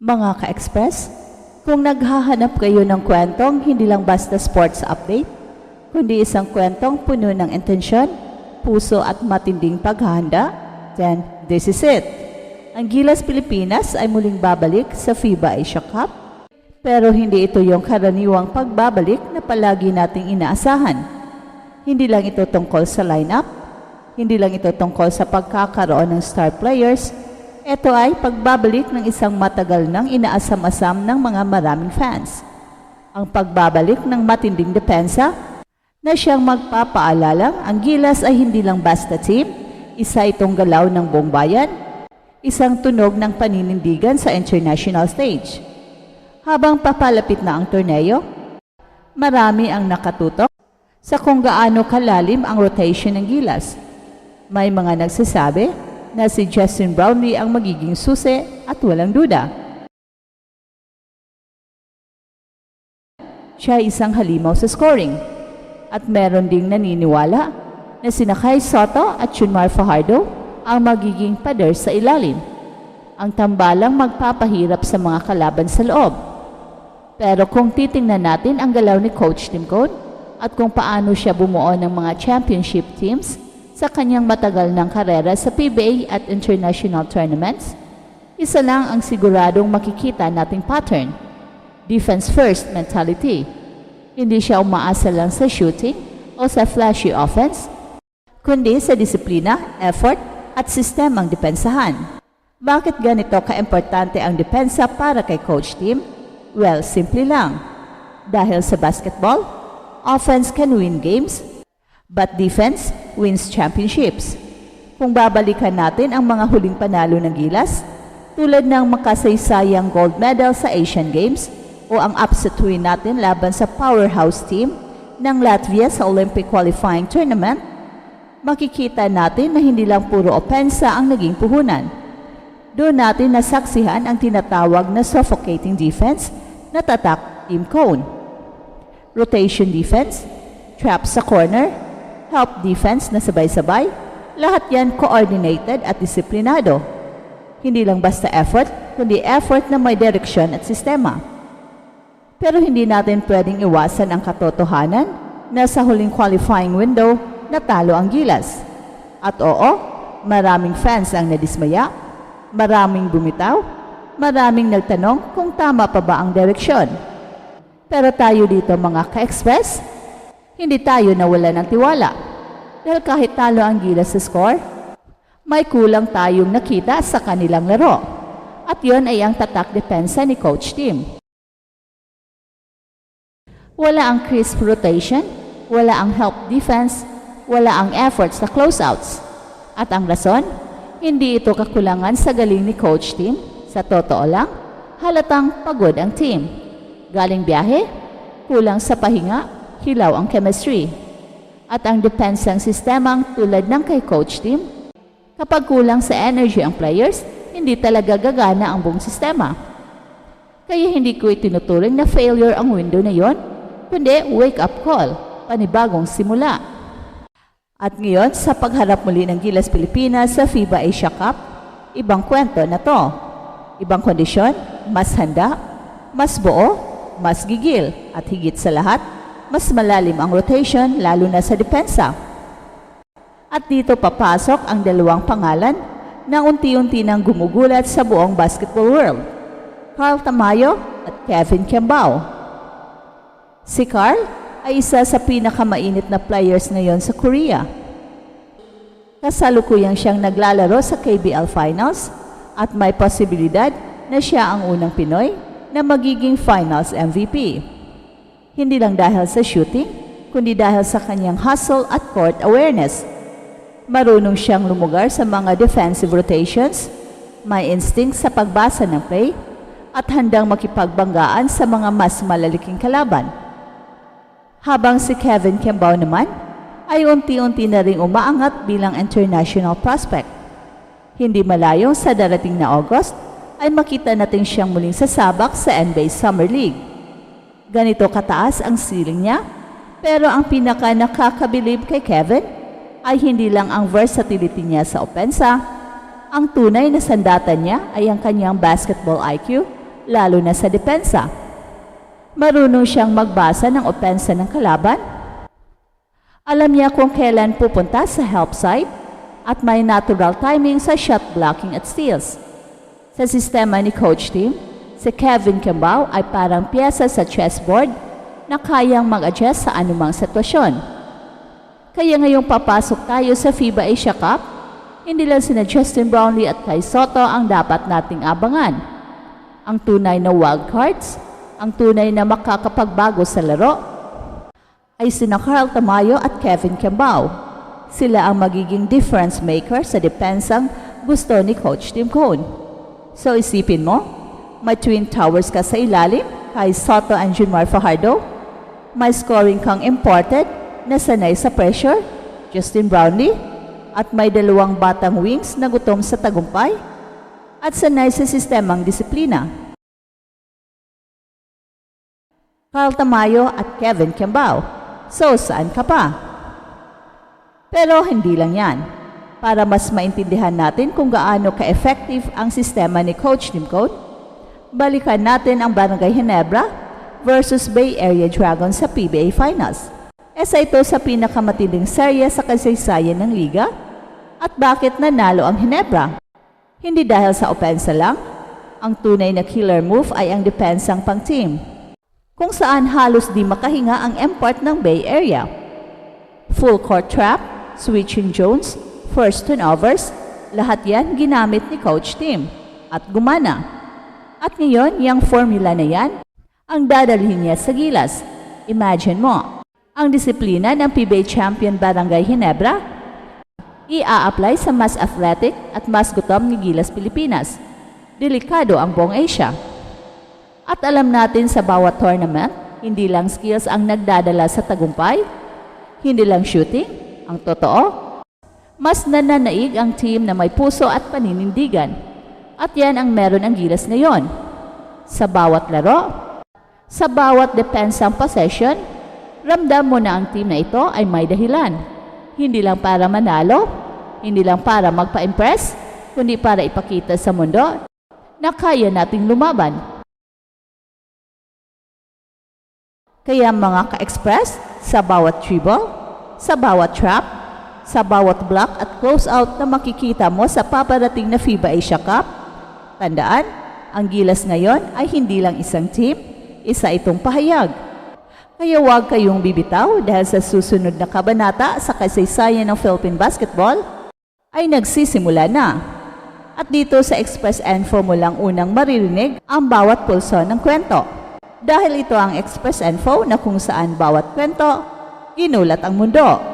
Mga ka-express, kung naghahanap kayo ng kwentong hindi lang basta sports update, kundi isang kwentong puno ng intensyon, puso at matinding paghahanda, then this is it. Ang Gilas Pilipinas ay muling babalik sa FIBA Asia Cup, pero hindi ito yung karaniwang pagbabalik na palagi nating inaasahan. Hindi lang ito tungkol sa lineup, hindi lang ito tungkol sa pagkakaroon ng star players, ito ay pagbabalik ng isang matagal nang inaasam-asam ng mga maraming fans. Ang pagbabalik ng matinding depensa na siyang magpapaalalang ang Gilas ay hindi lang basta team, isa itong galaw ng buong bayan, isang tunog ng paninindigan sa international stage. Habang papalapit na ang torneo, marami ang nakatutok sa kung gaano kalalim ang rotation ng Gilas. May mga nagsasabi na si Justin Brownlee ang magiging susi at walang duda. Siya ay isang halimaw sa scoring at meron ding naniniwala na sina Kai Soto at Chunmar Fajardo ang magiging pader sa ilalim. Ang tambalang magpapahirap sa mga kalaban sa loob. Pero kung titingnan natin ang galaw ni Coach Tim Cone at kung paano siya bumuo ng mga championship teams sa kanyang matagal ng karera sa PBA at international tournaments, isa lang ang siguradong makikita nating pattern. Defense first mentality. Hindi siya umaasa lang sa shooting o sa flashy offense, kundi sa disiplina, effort at sistemang depensahan. Bakit ganito kaimportante ang depensa para kay Coach Tim? Well, simple lang. Dahil sa basketball, offense can win games, but defense wins championships. Kung babalikan natin ang mga huling panalo ng Gilas, tulad ng makasaysayang gold medal sa Asian Games o ang upset win natin laban sa powerhouse team ng Latvia sa Olympic qualifying tournament, makikita natin na hindi lang puro opensa ang naging puhunan. Doon natin nasaksihan ang tinatawag na suffocating defense na tatak team cone. Rotation defense, trap sa corner, help defense na sabay-sabay, lahat yan coordinated at disiplinado. Hindi lang basta effort, kundi effort na may direksyon at sistema. Pero hindi natin pwedeng iwasan ang katotohanan na sa huling qualifying window, natalo ang Gilas. At oo, maraming fans ang nadismaya, maraming bumitaw, maraming nagtanong kung tama pa ba ang direksyon. Pero tayo dito mga ka-express, hindi tayo nawala ng tiwala. Dahil kahit talo ang Gilas sa score, may kulang tayong nakita sa kanilang laro. At yon ay ang tatak depensa ni Coach Tim. Wala ang crisp rotation, wala ang help defense, wala ang effort sa closeouts. At ang rason, hindi ito kakulangan sa galing ni Coach Tim. Sa totoo lang, halatang pagod ang team. Galing biyahe, kulang sa pahinga, hilaw ang chemistry. At ang depensang sistemang tulad ng kay Coach Tim, kapag kulang sa energy ang players, hindi talaga gagana ang buong sistema. Kaya hindi ko itinuturing na failure ang window na yon, kundi wake-up call, panibagong simula. At ngayon, sa pagharap muli ng Gilas Pilipinas sa FIBA Asia Cup, ibang kwento na to. Ibang kondisyon, mas handa, mas buo, mas gigil, at higit sa lahat, mas malalim ang rotation lalo na sa depensa. At dito papasok ang dalawang pangalan na unti-unti nang gumugulat sa buong basketball world. Carl Tamayo at Kevin Kembao. Si Carl ay isa sa pinakamainit na players ngayon sa Korea. Kasalukuyang siyang naglalaro sa KBL Finals at may posibilidad na siya ang unang Pinoy na magiging Finals MVP. Hindi lang dahil sa shooting, kundi dahil sa kanyang hustle at court awareness. Marunong siyang lumugar sa mga defensive rotations, may instinct sa pagbasa ng play, at handang makipagbanggaan sa mga mas malaliking kalaban. Habang si Kevin Kembao naman ay unti-unti na ring umaangat bilang international prospect. Hindi malayong sa darating na August ay makita natin siyang muling sasabak sa NBA Summer League. Ganito kataas ang ceiling niya, pero ang pinaka nakakabilib kay Kevin ay hindi lang ang versatility niya sa opensa, ang tunay na sandata niya ay ang kanyang basketball IQ lalo na sa depensa. Marunong siyang magbasa ng opensa ng kalaban. Alam niya kung kailan pupunta sa help side at may natural timing sa shot blocking at steals. Sa sistema ni Coach Tim, si Kevin Kembao ay parang pyesa sa chessboard na kayang mag-adjust sa anumang sitwasyon. Kaya ngayong papasok tayo sa FIBA Asia Cup, hindi lang sina Justin Brownlee at Kai Soto ang dapat nating abangan. Ang tunay na wildcards, ang tunay na makakapagbago sa laro, ay sina Carl Tamayo at Kevin Kembao. Sila ang magiging difference maker sa depensang gusto ni Coach Tim Cone. So isipin mo, may twin towers ka sa ilalim, kay Soto and Junmar Fajardo. May scoring kang imported na sanay sa pressure, Justin Brownlee. At may dalawang batang wings na gutom sa tagumpay at sanay sa sistemang disiplina. Carl Tamayo at Kevin Kembao. So, saan ka pa? Pero hindi lang yan. Para mas maintindihan natin kung gaano ka-effective ang sistema ni Coach Tim Cone, balikan natin ang Barangay Ginebra versus Bay Area Dragons sa PBA Finals. Isa ito sa pinakamatinding serye sa kasaysayan ng liga at bakit nanalo ang Ginebra. Hindi dahil sa opensa lang, ang tunay na killer move ay ang depensang pang-team, kung saan halos di makahinga ang import ng Bay Area. Full court trap, switching zones, first turnovers, lahat yan ginamit ni Coach Tim at gumana. At ngayon, yung formula na yan, ang dadalhin niya sa gilas. Imagine mo, ang disiplina ng PBA champion Barangay Ginebra, ia-apply sa mas athletic at mas gutom ni Gilas Pilipinas. Delikado ang buong Asia. At alam natin sa bawat tournament, hindi lang skills ang nagdadala sa tagumpay, hindi lang shooting, ang totoo, mas nananaig ang team na may puso at paninindigan. At yan ang meron ang gilas ngayon. Sa bawat laro, sa bawat depensang possession, ramdam mo na ang team na ito ay may dahilan. Hindi lang para manalo, hindi lang para magpa-impress, kundi para ipakita sa mundo na kaya nating lumaban. Kaya mga ka-express, sa bawat dribble, sa bawat trap, sa bawat block at close out na makikita mo sa paparating na FIBA Asia Cup, tandaan, ang gilas ngayon ay hindi lang isang team, isa itong pahayag. Kaya huwag kayong bibitaw dahil sa susunod na kabanata sa kasaysayan ng Philippine Basketball ay nagsisimula na. At dito sa Express Info mo lang unang maririnig ang bawat pulso ng kwento. Dahil ito ang Express Info na kung saan bawat kwento, ginulat ang mundo.